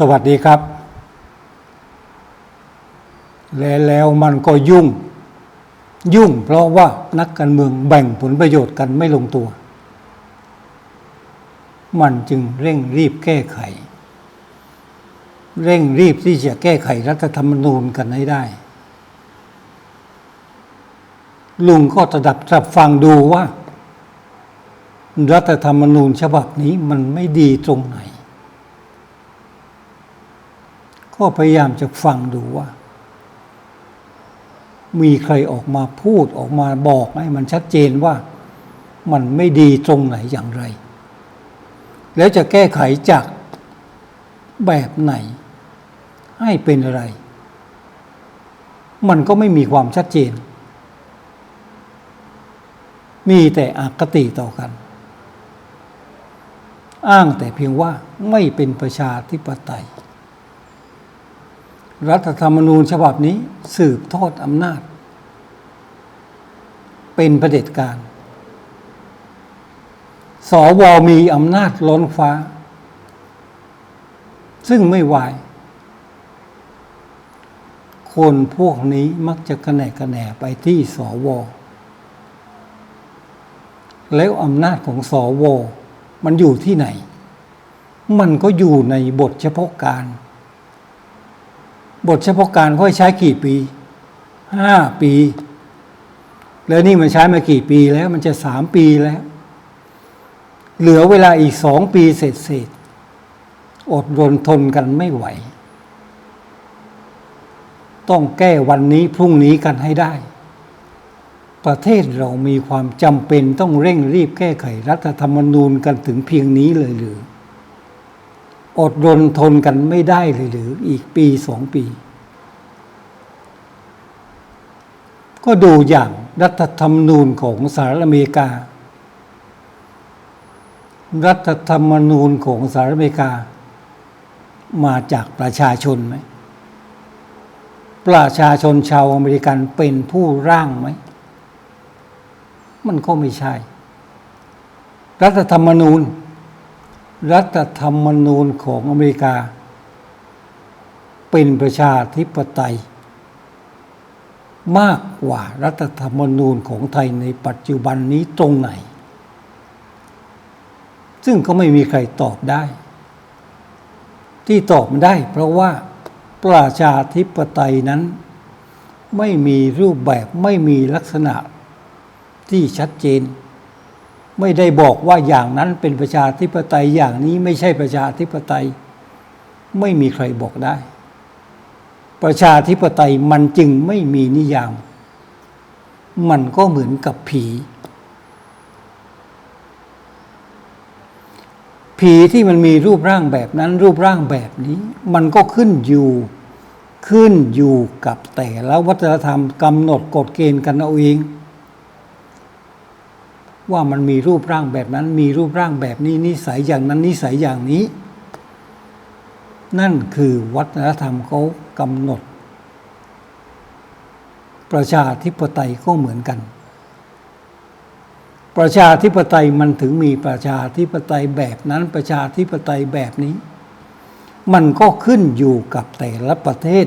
สวัสดีครับ แล,แล้วมันก็ยุ่ง ยุ่งเพราะว่านักการเมืองแบ่งผลประโยชน์กันไม่ลงตัว มันจึงเร่งรีบแก้ไข เร่งรีบที่จะแก้ไขรัฐธรรมนูญกันให้ได้ ลุงก็ตระดับตรับฟังดูว่า รัฐธรรมนูญฉบับนี้มันไม่ดีตรงไหน ก็พยายามจะฟังดูว่า มีใครออกมาพูดออกมาบอกให้มันชัดเจนว่ามันไม่ดีตรงไหนอย่างไร แล้วจะแก้ไขจากแบบไหน ให้เป็นอะไร มันก็ไม่มีความชัดเจน มีแต่อคติต่อกัน อ้างแต่เพียงว่าไม่เป็นประชาธิปไตย รัฐธรรมนูญฉบับนี้สืบทอดอำนาจ เป็นประเด็จการ สวมีอำนาจล้นฟ้า ซึ่งไม่ไหวคนพวกนี้มักจะกระแนกกระแหนไปที่สว แล้วอำนาจของสว มันอยู่ที่ไหน มันก็อยู่ในบทเฉพาะการ บทเฉพาะการเขาให้ใช้กี่ปีห้าปี แล้วนี่มันใช้มากี่ปีแล้วมันจะสามปีแล้ว เหลือเวลาอีกสองปีเสร็จเสร็จอดรนทนกันไม่ไหว ต้องแก้วันนี้พรุ่งนี้กันให้ได้ ประเทศเรามีความจำเป็นต้องเร่งรีบแก้ไขรัฐธรรมนูญกันถึงเพียงนี้เลยหรือ อดรนทนกันไม่ได้เลยหรืออีกปีสองปี ก็ดูอย่างรัฐธรรมนูญของสหรัฐอเมริกา รัฐธรรมนูญของสหรัฐอเมริกา มาจากประชาชนไหมประชาชนชาวอเมริกันเป็นผู้ร่างไหม มันก็ไม่ใช่ รัฐธรรมนูญ รัฐธรรมนูญของอเมริกา เป็นประชาธิปไตย มากกว่ารัฐธรรมนูญของไทยในปัจจุบันนี้ตรงไหน ซึ่งก็ไม่มีใครตอบได้ ที่ตอบไม่ได้เพราะว่าประชาธิปไตยนั้น ไม่มีรูปแบบไม่มีลักษณะที่ชัดเจน ไม่ได้บอกว่าอย่างนั้นเป็นประชาธิปไตยอย่างนี้ไม่ใช่ประชาธิปไตย ไม่มีใครบอกได้ ประชาธิปไตยมันจึงไม่มีนิยาม มันก็เหมือนกับผี ผีที่มันมีรูปร่างแบบนั้น รูปร่างแบบนี้ มันก็ขึ้นอยู่ขึ้นอยู่กับแต่ละวัฒนธรรมกำหนดกฎเกณฑ์กันเอาเอง ว่ามันมีรูปร่างแบบนั้น มีรูปร่างแบบนี้นิสัยอย่างนั้นนิสัยอย่างนี้ นั่นคือวัฒนธรรมเขากำหนด ประชาธิปไตยก็เหมือนกัน ประชาธิปไตยมันถึงมีประชาธิปไตยแบบนั้นประชาธิปไตยแบบนี้ มันก็ขึ้นอยู่กับแต่ละประเทศ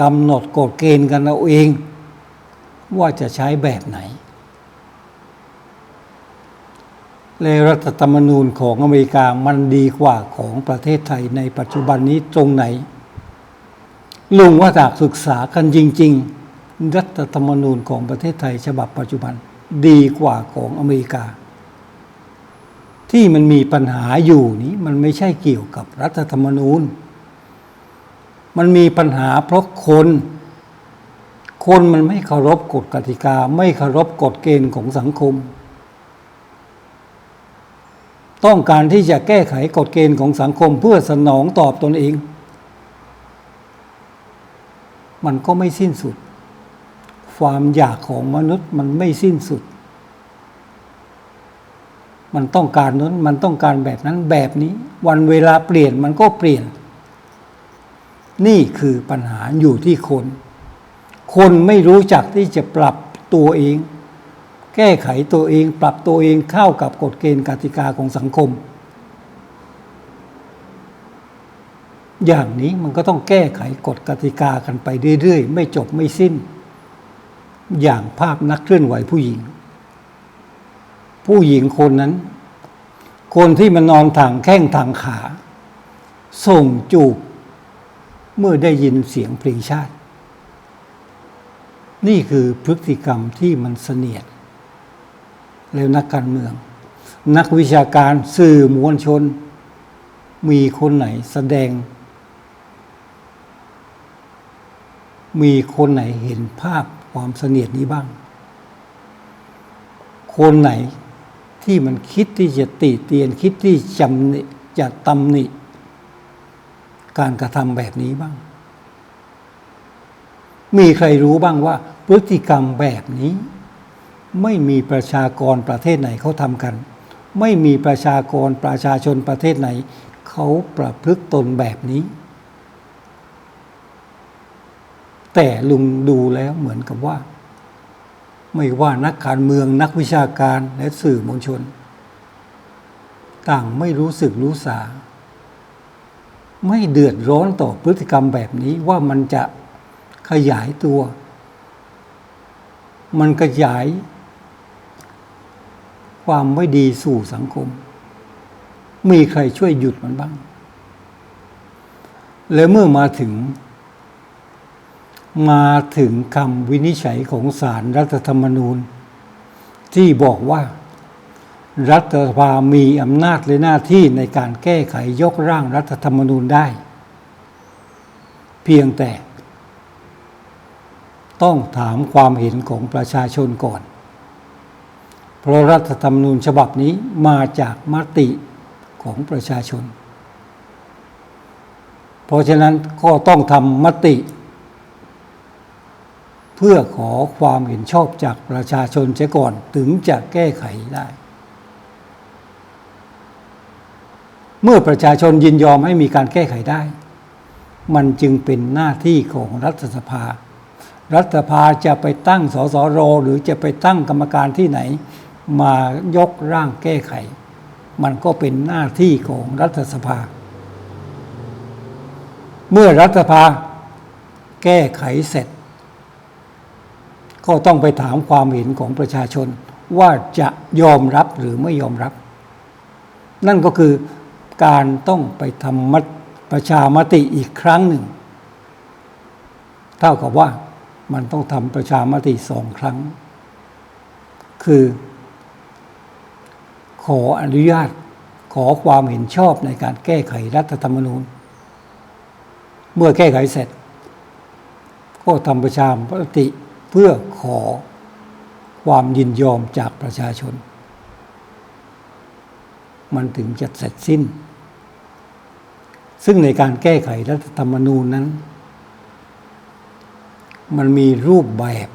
กำหนดกฎเกณฑ์กันเอาเอง ว่าจะใช้แบบไหน และรัฐธรรมนูญของอเมริกามันดีกว่าของประเทศไทยในปัจจุบันนี้ตรงไหน ลุงว่าจากศึกษากันจริง ๆ รัฐธรรมนูญของประเทศไทยฉบับปัจจุบันดีกว่าของอเมริกา ที่มันมีปัญหาอยู่นี้มันไม่ใช่เกี่ยวกับรัฐธรรมนูญ มันมีปัญหาเพราะคน คนมันไม่เคารพกฎกติกา ไม่เคารพกฎเกณฑ์ของสังคม ต้องการที่จะแก้ไขกฎเกณฑ์ของสังคมเพื่อสนองตอบตนเอง มันก็ไม่สิ้นสุด ความอยากของมนุษย์มันไม่สิ้นสุด มันต้องการนั้นมันต้องการแบบนั้นแบบนี้ วันเวลาเปลี่ยนมันก็เปลี่ยน นี่คือปัญหาอยู่ที่คน คนไม่รู้จักที่จะปรับตัวเอง แก้ไขตัวเอง ปรับตัวเองเข้ากับกฎเกณฑ์กติกาของสังคม อย่างนี้มันก็ต้องแก้ไขกฎกติกากันไปเรื่อยๆ ไม่จบไม่สิ้น อย่างภาพนักเคลื่อนไหวผู้หญิง ผู้หญิงคนนั้น คนที่มันนอนทางแข้งทางขา ส่งจูบเมื่อได้ยินเสียงเพลงชาติ นี่คือพฤติกรรมที่มันเสนียด แล้วนักการเมือง นักวิชาการสื่อมวลชน มีคนไหนแสดง มีคนไหนเห็นภาพความเสนียดนี้บ้าง คนไหนที่มันคิดที่จะติเตียนคิดที่จำหนิจะตำหนิ การกระทำแบบนี้บ้าง มีใครรู้บ้างว่าพฤติกรรมแบบนี้ ไม่มีประชากรประเทศไหนเขาทำกัน ไม่มีประชากรประชาชนประเทศไหน เขาประพฤติตนแบบนี้ แต่ลุงดูแล้วเหมือนกับว่า ไม่ว่านักการเมืองนักวิชาการและสื่อมวลชน ต่างไม่รู้สึกรู้สา ไม่เดือดร้อนต่อพฤติกรรมแบบนี้ว่ามันจะขยายตัว มันขยาย ความไม่ดีสู่สังคม มีใครช่วยหยุดมันบ้าง แล้วเมื่อมาถึง มาถึงคำวินิจฉัยของศาลรรัฐธรรมนูญ ที่บอกว่า รัฐสภามีอำนาจและหน้าที่ในการแก้ไขยกร่างรัฐธรรมนูญได้ เพียงแต่ต้องถามความเห็นของประชาชนก่อน เพราะรัฐธรรมนูญฉบับนี้มาจากมติของประชาชน เพราะฉะนั้นก็ต้องทำมติ เพื่อขอความเห็นชอบจากประชาชนเสียก่อนถึงจะแก้ไขได้ เมื่อประชาชนยินยอมให้มีการแก้ไขได้ มันจึงเป็นหน้าที่ของรัฐสภารัฐสภาจะไปตั้งสสรหรือจะไปตั้งกรรมการที่ไหน มายกร่างแก้ไข มันก็เป็นหน้าที่ของรัฐสภา เมื่อรัฐสภาแก้ไขเสร็จ ก็ต้องไปถามความเห็นของประชาชนว่าจะยอมรับหรือไม่ยอมรับ นั่นก็คือการต้องไปทำมประชามติอีกครั้งหนึ่ง เท่ากับว่ามันต้องทำประชามติสองครั้ง คือ ขออนุญาตขอความเห็นชอบในการแก้ไขรัฐธรรมนูญ เมื่อแก้ไขเสร็จ ก็ทำประชามติเพื่อขอความยินยอมจากประชาชน มันถึงจะเสร็จสิ้น ซึ่งในการแก้ไขรัฐธรรมนูญนั้น มันมีรูปแบบ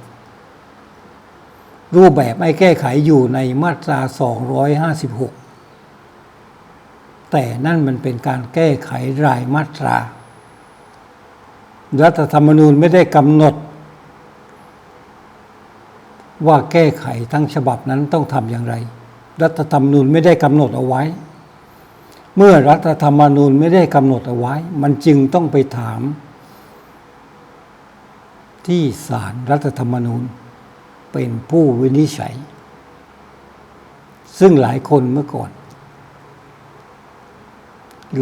รูปแบบไม่แก้ไขอยู่ในมาตรา 256 แต่นั่นมันเป็นการแก้ไขรายมาตรา รัฐธรรมนูญไม่ได้กำหนด ว่าแก้ไขทั้งฉบับนั้นต้องทำอย่างไร รัฐธรรมนูญไม่ได้กำหนดเอาไว้ เมื่อรัฐธรรมนูญไม่ได้กำหนดเอาไว้ มันจึงต้องไปถาม ที่ศาลรรัฐธรรมนูญ เป็นผู้วินิจฉัย ซึ่งหลายคนเมื่อก่อน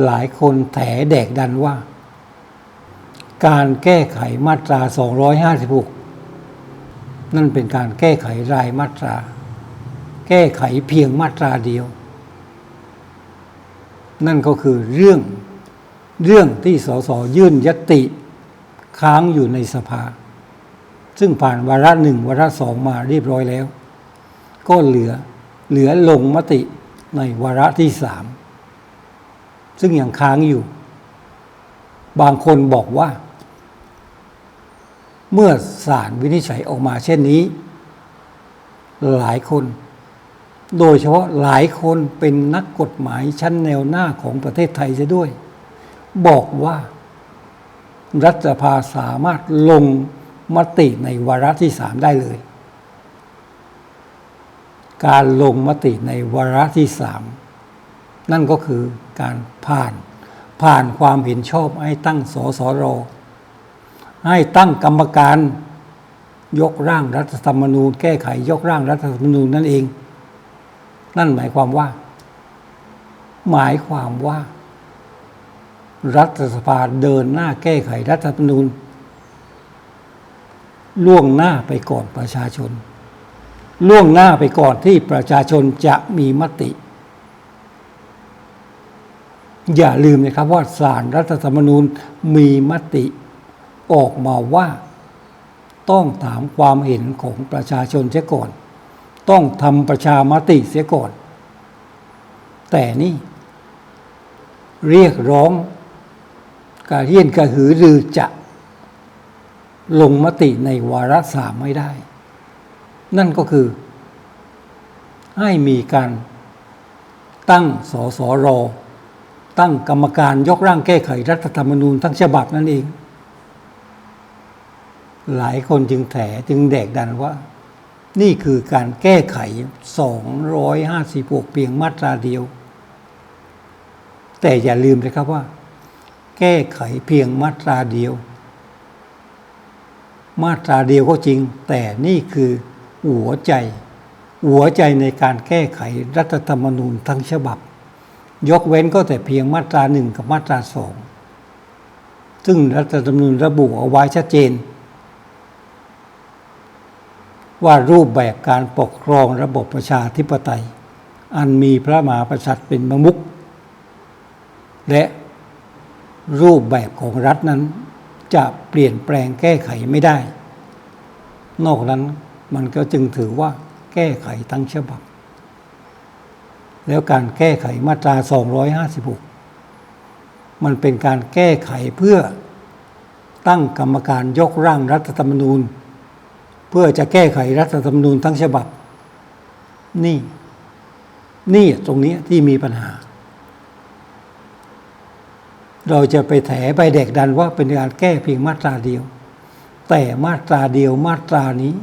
หลายคนแถแดกดันว่า การแก้ไขมาตรา 256 นั่นเป็นการแก้ไขรายมาตรา แก้ไขเพียงมาตราเดียว นั่นก็คือเรื่องเรื่องที่สสยื่นยติค้างอยู่ในสภา ซึ่งผ่านวาระหนึ่งวาระสองมาเรียบร้อยแล้ว ก็เหลือเหลือลงมติในวาระที่สามซึ่งยังค้างอยู่ บางคนบอกว่า เมื่อศาลวินิจฉัยออกมาเช่นนี้ หลายคน โดยเฉพาะหลายคนเป็นนักกฎหมายชั้นแนวหน้าของประเทศไทยจะด้วย บอกว่า รัฐสภาสามารถลง มติในวาระที่สามได้เลย การลงมติในวาระที่สามนั่นก็คือการผ่านผ่านความเห็นชอบให้ตั้งสสรให้ตั้งกรรมการยกร่างรัฐธรรมนูญ แก้ไขยกร่างรัฐธรรมนูญนั่นเอง นั่นหมายความว่า หมายความว่า รัฐสภาเดินหน้าแก้ไขรัฐธรรมนูญ ล่วงหน้าไปก่อนประชาชน ล่วงหน้าไปก่อนที่ประชาชนจะมีมติ อย่าลืมนะครับว่าสารรัฐธรรมนูญมีมติออกมาว่า ต้องถามความเห็นของประชาชนเสียก่อน ต้องทำประชามติเสียก่อน แต่นี่ เรียกร้องการเรียนกระหือรือจะ ลงมติในวาระสามไม่ได้ นั่นก็คือ ให้มีการตั้งสสรตั้งกรรมการยกร่างแก้ไขรัฐธรรมนูญทั้งฉบับนั่นเอง หลายคนจึงแถจึงแดกดันว่า นี่คือการแก้ไข 256 เพียงมาตราเดียว แต่อย่าลืมนะครับว่า แก้ไขเพียงมาตราเดียว มาตราเดียวก็จริง แต่นี่คือหัวใจ หัวใจในการแก้ไขรัฐธรรมนูญทั้งฉบับ ยกเว้นก็แต่เพียงมาตราหนึ่งกับมาตราสองซึ่งรัฐธรรมนูญระบุเอาไว้ชัดเจน ว่ารูปแบบการปกครองระบบประชาธิปไตย อันมีพระมหากษัตริย์เป็นประมุขและรูปแบบของรัฐนั้น จะเปลี่ยนแปลงแก้ไขไม่ได้ นอกนั้นมันก็จึงถือว่าแก้ไขทั้งฉบับ แล้วการแก้ไขมาตรา 256 มันเป็นการแก้ไขเพื่อตั้งกรรมการยกร่างรัฐธรรมนูญ เพื่อจะแก้ไขรัฐธรรมนูญทั้งฉบับ นี่ นี่ตรงนี้ที่มีปัญหา เราจะไปแถไปเด็กดันว่าเป็นการแก้เพียงมาตราเดียว แต่มาตราเดียวมาตรานี้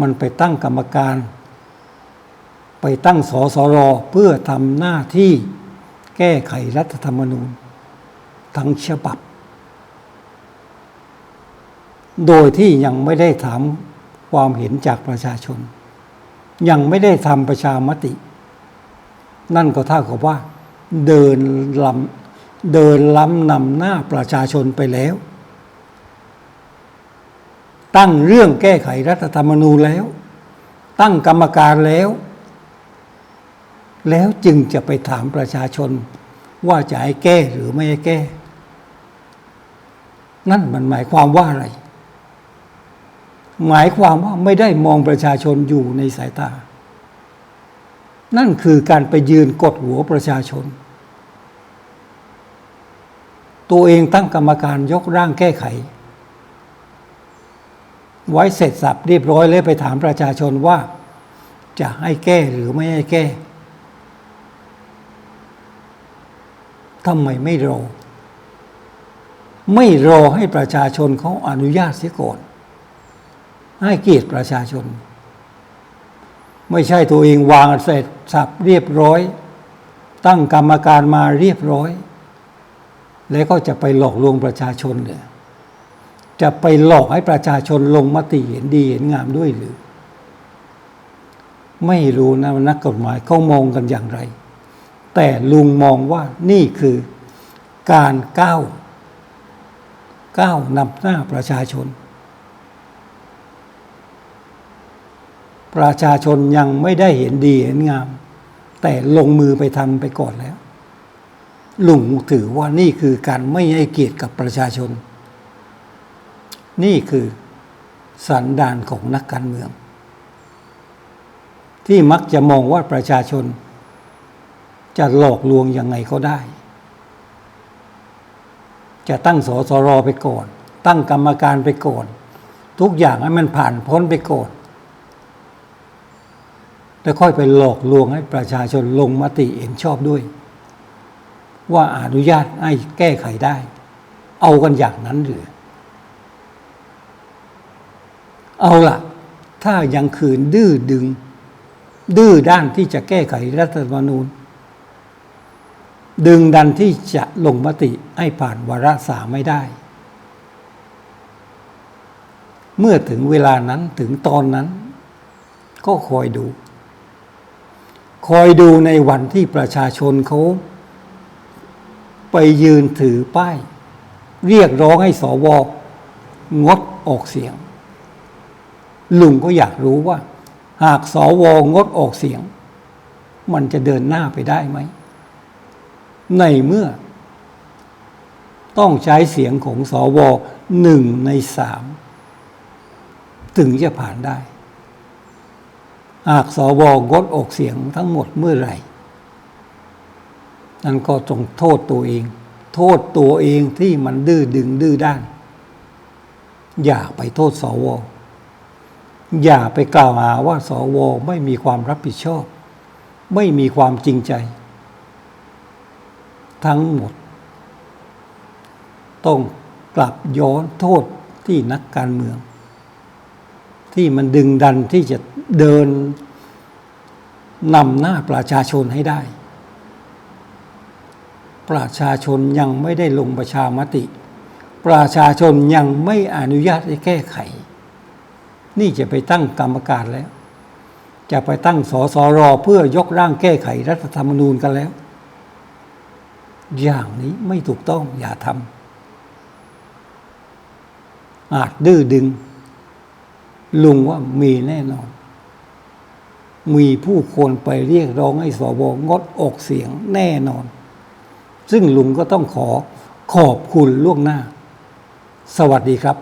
มันไปตั้งกรรมการ ไปตั้งสสรเพื่อทำหน้าที่แก้ไขรัฐธรรมนูญ ทั้งฉบับ โดยที่ยังไม่ได้ถามความเห็นจากประชาชน ยังไม่ได้ทำประชามติ นั่นก็เท่ากับว่า เดินลำเดินล้ำนำหน้าประชาชนไปแล้ว ตั้งเรื่องแก้ไขรัฐธรรมนูญแล้ว ตั้งกรรมการแล้ว แล้วจึงจะไปถามประชาชน ว่าจะให้แก้หรือไม่ให้แก้ นั่นมันหมายความว่าอะไร หมายความว่าไม่ได้มองประชาชนอยู่ในสายตา นั่นคือการไปยืนกดหัวประชาชน ตัวเองตั้งกรรมการยกร่างแก้ไข ไว้เสร็จสับเรียบร้อยแล้วไปถามประชาชนว่า จะให้แก้หรือไม่ให้แก้ทำไมไม่รอ ไม่รอให้ประชาชนเขาอนุญาตเสียก่อนให้เกียรติประชาชน ไม่ใช่ตัวเองวางเสร็จสับเรียบร้อย ตั้งกรรมการมาเรียบร้อย แล้วก็จะไปหลอกลวงประชาชนเนี่ยจะไปหลอกให้ประชาชนลงมติเห็นดีเห็นงามด้วยหรือ ไม่รู้นะนักกฎหมายเขามองกันอย่างไร แต่ลุงมองว่านี่คือการก้าวก้าวนำหน้าประชาชน ประชาชนยังไม่ได้เห็นดีเห็นงาม แต่ลงมือไปทำไปก่อนแล้ว ลุงถือว่านี่คือการไม่ให้เกียรติกับประชาชน นี่คือสันดานของนักการเมือง ที่มักจะมองว่าประชาชน จะหลอกลวงยังไงก็ได้ จะตั้งสสรไปก่อน ตั้งกรรมการไปก่อน ทุกอย่างให้มันผ่านพ้นไปก่อน แล้วค่อยไปหลอกลวงให้ประชาชนลงมติเห็นชอบด้วย ว่าอนุญาตให้แก้ไขได้ เอากันอย่างนั้นหรือเอาล่ะถ้ายังขืนดื้อดึง ดื้อด้านที่จะแก้ไขรัฐธรรมนูญ ดึงดันที่จะลงมติให้ผ่านวาระสามไม่ได้ เมื่อถึงเวลานั้นถึงตอนนั้น ก็คอยดู คอยดูในวันที่ประชาชนเขาไปยืนถือป้าย เรียกร้องให้สวงดออกเสียง ลุงก็อยากรู้ว่า หากสวงดออกเสียง มันจะเดินหน้าไปได้ไหม ในเมื่อ ต้องใช้เสียงของสวหนึ่งในสามถึงจะผ่านได้ หากสวงดออกเสียงทั้งหมดเมื่อไหร่ นั่นก็จงโทษตัวเอง โทษตัวเองที่มันดื้อดึงดื้อด้าน อย่าไปโทษสว อย่าไปกล่าวหาว่าสวไม่มีความรับผิดชอบ ไม่มีความจริงใจ ทั้งหมด ต้องกลับย้อนโทษที่นักการเมือง ที่มันดึงดันที่จะเดินนำหน้าประชาชนให้ได้ ประชาชนยังไม่ได้ลงประชามติ ประชาชนยังไม่อนุญาตให้แก้ไข นี่จะไปตั้งกรรมการแล้ว จะไปตั้งสสรเพื่อยกร่างแก้ไขรัฐธรรมนูญกันแล้ว อย่างนี้ไม่ถูกต้องอย่าทำอาจดื้อดึง ลุงว่ามีแน่นอน มีผู้คนไปเรียกร้องให้สวงดออกเสียงแน่นอน ซึ่งลุงก็ต้องขอขอบคุณล่วงหน้า สวัสดีครับ